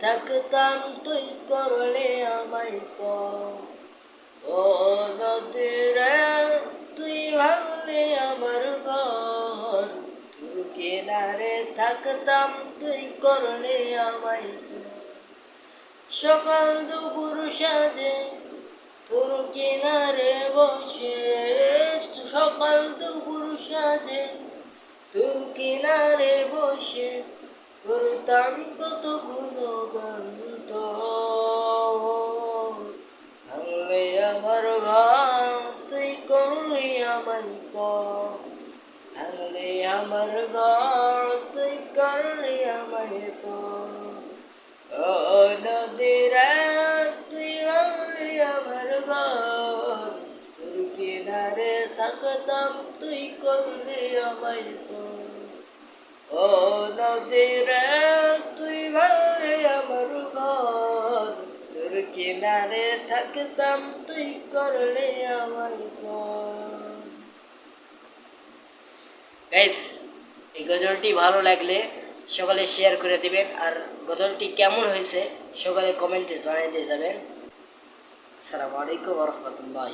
থাকতাম তুই করলে আমার ঘর তোর কিনারে থাকতাম তুই করলে আমায়। সকাল দুপুর সাজে তোর কিনারে বসে সকাল দুপুর সাজে। তোর কিনারে বসে করতাম কত গুণগান তো ভাঙলে আমার ঘর তুই করলি আমায় পর ভাঙলে আমার ঘর তুই করলি আমায় পর ও নদীরা তুই আমার তোর কিনারে থাকতাম, তুই করলি আমায়। ও নদীরা তুই ভালি আমার ঘর। তোর কিনারে থাকতাম, তুই করলি আমায় গাইস এই গজলটি ভালো লাগলে সকালে শেয়ার করে দিবেন, আর গজলটি কেমন হয়েছে সকালে কমেন্টে জানিয়ে দিয়ে যাবেন। আসসালামু আলাইকুম রহমতুল্লাহ